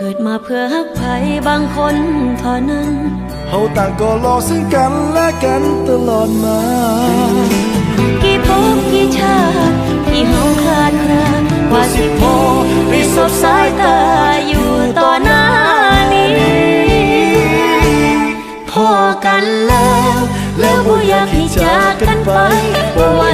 เกิดมาเพื่อหักไผบางคนเท่านั้นเฮาต่างก็รอซึ่งกันและกันตลอดมา กี่พบกี่ชาติที่เฮาคลาดคลาว่าสิพอไปสบสายตาอยู่ต่อหน้านี้ พอกันแล้ว แล้วบ่อยากให้จากกันไปเพราะว่า